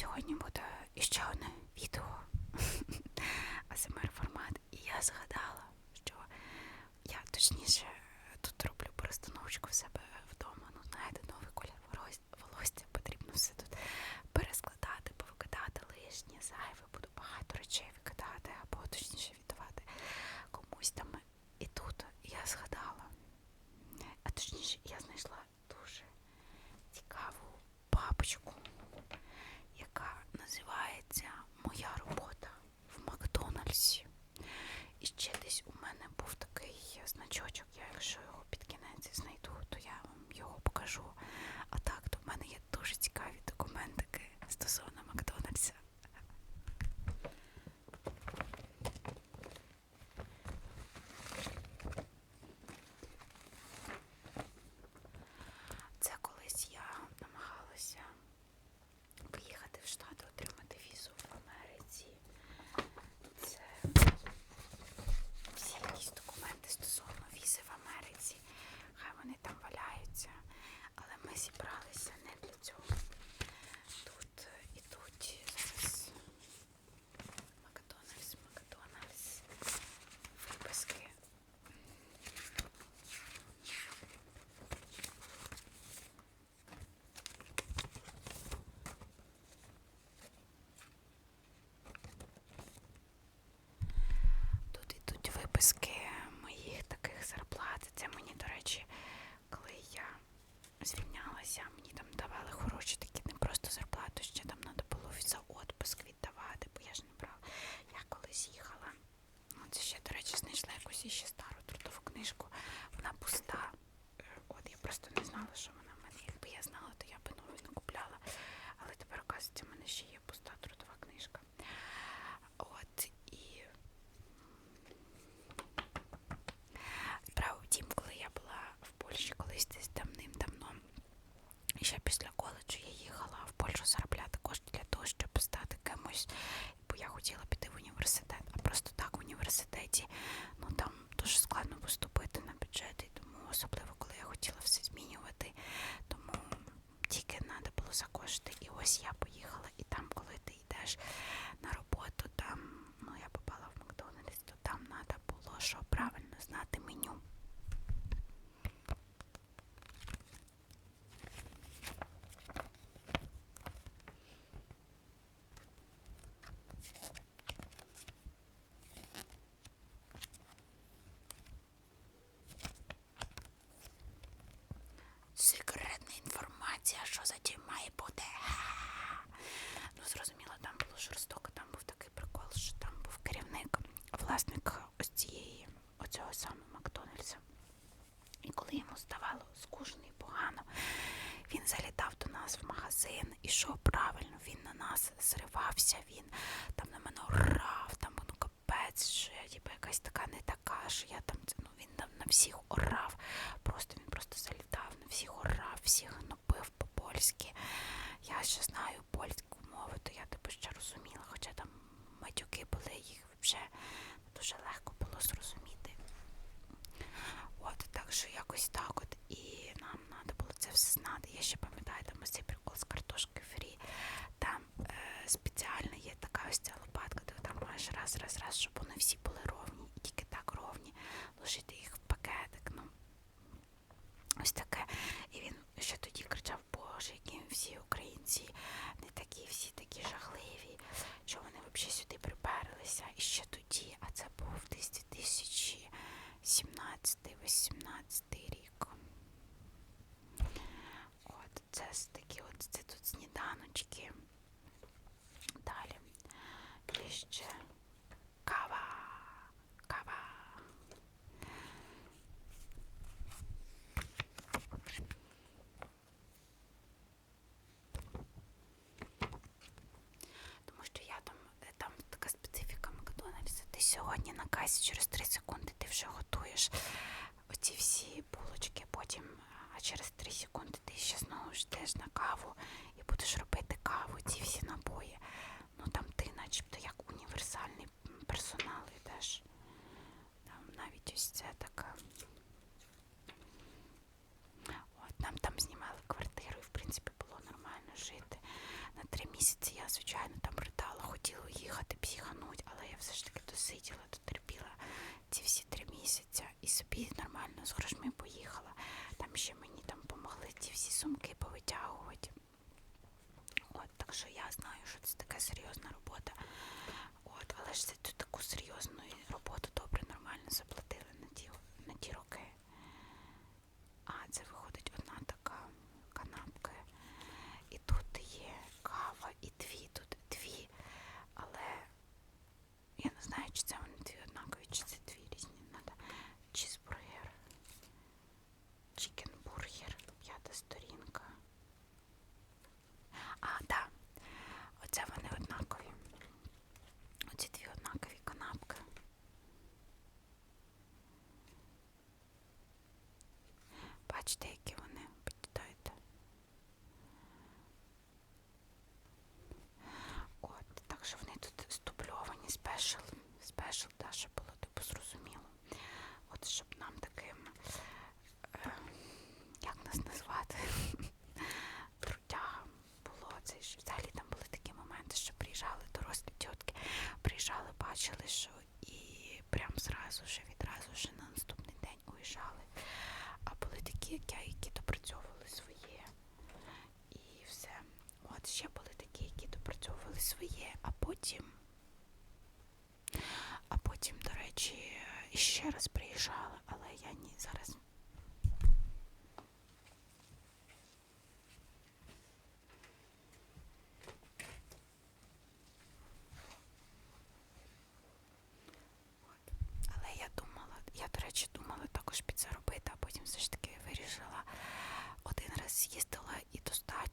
сьогодні буде іще одне відео АСМР формат. І я згадала, що я точніше тут роблю перестановочку в себе вдома. Ну, знаєте, новий колір волос- волосся потрібно все тут перескладати, повикидати лишнє, зайве, буду багато речей викидати, або точніше віддавати комусь там. І тут я згадала, а точніше, я знайшла дуже цікаву папочку, яка називається Моя робота в Макдональдсі. І ще десь у мене був такий значочок. Я якщо його під кінець знайду, то я вам його покажу. А так, то в мене є дуже цікаві документики стосовно Макдональдса. Це колись я намагалася поїхати в Штати, отримати візу в Америці. Це всі якісь документи стосовно візи в Америці. Хай вони там валяються. Але ми зібралися не для цього. Тут е, ідуть зараз Макдональдс, Макдональдс, виписки. Тут ідуть виписки моїх таких зарплат. Це мені, до речі, коли я звільнялася, мені там давали хороші такі не просто зарплату, ще там треба було за отпуск віддавати, бо я ж не брала. Я колись їхала. ну, Це ще, до речі, іще стару трудову книжку. Вона пуста. Е, От я просто не знала, що вона в мене. Якби я знала, то я би нову не купляла. Але тепер, оказується, в мене ще є пуста трудова книжка. От і Справа в тім, коли я була в Польщі колись десь давним-давно, і ще після коледжу я їхала в Польщу заробляти кошти для того, щоб стати кимось, бо я хотіла піти в університет. А просто так в університеті ну там дуже складно поступити на бюджет, і тому особливо коли я хотіла все змінювати, тому тільки треба було за кошти. І ось я поїхала, і там, коли ти йдеш на роботу, там ну я попала в Макдональдс, то там треба було що правильно знати меню. Секретна інформація, що за тим має бути. Ну, зрозуміло, там було жорстоко, там був такий прикол, що там був керівник, власник ось цієї, оцього саме Макдональдса. І коли йому ставало скучно і погано, він залітав до нас в магазин і що правильно, він на нас зривався, він там на мене орав, там ну капець, що я типу, якась така не така, що я там ну він там на всіх орав. Просто він просто залітав, на всіх орав, всіх гнобив по-польськи. Я ще знаю польську мову, то я типу ще розуміла, хоча там матюки були, їх взагалі дуже легко було зрозуміти. От, так що якось так от. І нам треба було це все знати. Я ще пам'ятаю, там ось цей прикол з картошки фрі. Там е, спеціально є така ось ця лопатка, де раз, раз, раз, щоб вони всі були ровні, тільки так ровні, ложити їх в пакетик. Ну, ось таке. І він ще тоді кричав, Боже, які всі українці не такі, всі такі жахливі, що вони взагалі сюди приперлися. І ще тоді, а це був десь 2017-18 рік. От, це такі от, це тут сніданочки. Далі. І ще кава. Кава. Тому що я там, е, там така специфіка Макдональдса. Ти сьогодні на касі через 3 секунди ти вже готуєш оці всі булочки, потім, а через 3 секунди ти ще знову йдеш на каву і будеш робити каву, ці всі напої. Ну там ти начебто як універсальний персонал йдеш. Там навіть ось це така. От, нам там знімали квартиру і в принципі було нормально жити. На три місяці я звичайно, там ридала, хотіла їхати, психануть, але я все ж таки досиділа, дотерпіла ці всі три місяці і собі нормально з грошми поїхала. Там ще мені там помогли ці всі сумки повитягувати. От, так що я знаю, що це така серйозна робота. От, але ж це таку серйозну роботу добре, нормально заплатили на ті, на ті роки. А, це виходить одна така канапка. І тут є кава, і дві, тут дві. Але я не знаю, чи це вони дві однакові, чи це дві різні. Надо чізбургер, чікенбургер, п'ята сторінка. А, да. Оце вони однакові. Оці дві однакові канапки. Бачите, які вони піддаєте. От, так що вони тут стубльовані, спешл, спешл, да, щоб було типу зрозуміло. От щоб нам таким, е, як нас назвати, трудягам було це ж взагалі там були такі моменти, що приїжджали дорослі тітки, приїжджали, бачили, що і прям зразу ж, відразу ж на наступний день уїжджали. А були такі, як я, які допрацьовували своє. І все. От ще були такі, які допрацьовували своє, а потім. А потім, до речі, ще раз приїжджала, але я ні зараз. От. Але я думала, я, до речі, думала також підзаробити, а потім все ж таки вирішила один раз з'їздила і достатньо